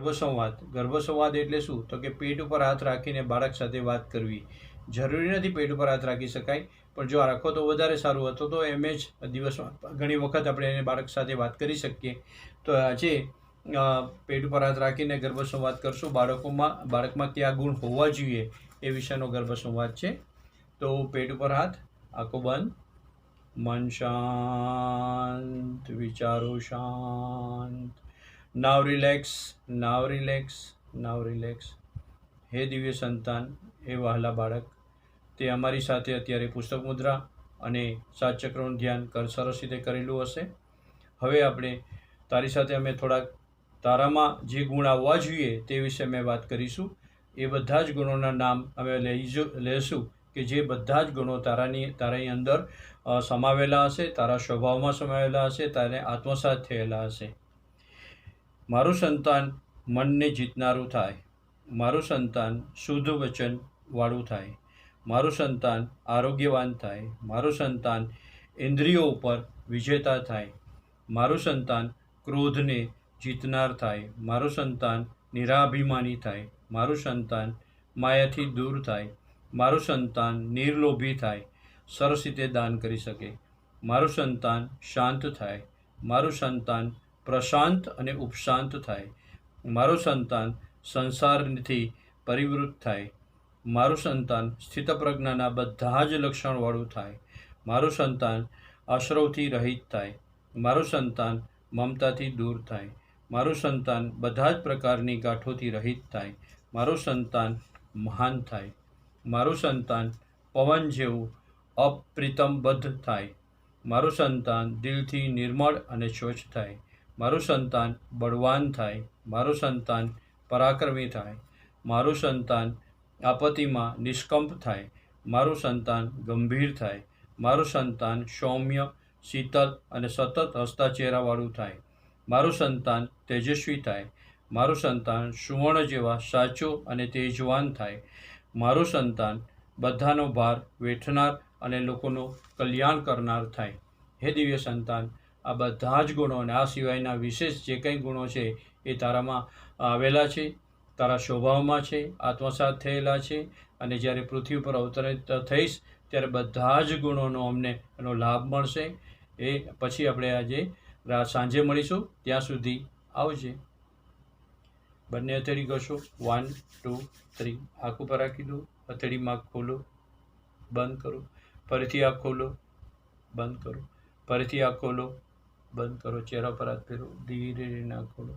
ગર્ભસંવાદ. ગર્ભસંવાદ એટલે શું? તો કે પેટ ઉપર હાથ રાખીને બાળક સાથે વાત કરવી. જરૂરી નથી પેટ ઉપર હાથ રાખી શકાય, પણ જો રાખો તો વધારે સારું. હતું તો એમ જ દિવસમાં ઘણી વખત આપણે એને બાળક સાથે વાત કરી શકીએ. તો આજે પેટ ઉપર હાથ રાખીને ગર્ભસંવાદ કરશું. બાળકોમાં, બાળકમાં કયા ગુણ હોવા જોઈએ એ વિશેનો ગર્ભસંવાદ છે. તો પેટ ઉપર હાથ, આંખો બંધ, મન શાંત, વિચારો શાંત. Now relax now relax now relax હે દિવ્ય સંતાન, હે વહાલા બાળક. તે અમારી સાથે અત્યારે પુસ્તક મુદ્રા અને સાત ચક્રનું ધ્યાન કર સરસ રીતે કરેલું હશે. હવે આપણે તારી સાથે અમે થોડાક તારામાં જે ગુણ આવવા જોઈએ તે વિશે અમે વાત કરીશું. એ બધા જ ગુણોના નામ અમે લઈ લેશું કે જે બધા જ ગુણો તારાની તારાની અંદર સમાવેલા હશે, તારા સ્વભાવમાં સમાવેલા હશે, તારે આત્મસાત થયેલા હશે. મારું સંતાન મનને જીતનારું થાય મારું સંતાન શુદ્ધ વચન વાળું થાય મારું સંતાન આરોગ્યવાન થાય મારું સંતાન ઇન્દ્રિયો ઉપર વિજેતા થાય મારું સંતાન ક્રોધને જીતનાર થાય મારું સંતાન નિરાભિમાની થાય મારું સંતાન માયાથી દૂર થાય મારું સંતાન નિર્લોભી થાય સરસ રીતે દાન કરી શકે મારું સંતાન શાંત થાય મારું સંતાન પ્રશાંત અને ઉપશાંત થાય. મારું સંતાન સંસારથી પરિવૃત્ત થાય. મારું સંતાન સ્થિતપ્રજ્ઞાના બધા જ લક્ષણવાળું થાય. મારું સંતાન આશ્રવથી રહિત થાય. મારું સંતાન મમતાથી દૂર થાય. મારું સંતાન બધા જ પ્રકારની ગાંઠોથી રહિત થાય. મારું સંતાન મહાન થાય. મારું સંતાન પવન જેવું અપ્રિતમબદ્ધ થાય. મારું સંતાન દિલથી નિર્મળ અને સ્વચ્છ થાય. મારું સંતાન બળવાન થાય, મારું સંતાન પરાક્રમી થાય, મારું સંતાન આપત્તિમાં નિષ્કંપ થાય, મારું સંતાન ગંભીર થાય, મારું સંતાન સૌમ્ય, શીતલ અને સતત હસતા ચહેરાવાળું થાય, મારું સંતાન તેજસ્વી થાય, મારું સંતાન સુવર્ણ જેવા સાચો અને તેજવાન થાય, મારું સંતાન બધાનો ભાર વેઠનાર અને લોકોનું કલ્યાણ કરનાર થાય. હે દિવ્ય સંતાન આ બધા જ ગુણો અને આ સિવાયના વિશેષ જે કંઈ ગુણો છે એ તારામાં આવેલા છે, તારા સ્વભાવમાં છે, આત્મસાત થયેલા છે અને જ્યારે પૃથ્વી પર અવતરિત થઈશ ત્યારે બધા જ ગુણોનો અમને એનો લાભ મળશે. એ પછી આપણે આજે સાંજે મળીશું. ત્યાં સુધી આવજે. બંને હથેળી કરશો વન ટુ થ્રી આંખ ઉપર રાખી દો. હથેળીમાં ખોલો. બંધ કરો. ફરીથી આંખ ખોલો. બંધ કરો. ફરીથી આંખ ખોલો. બંધ કરો ચહેરા પર હાથ ફેરો ધીરે ધીરે આંખ ખોલો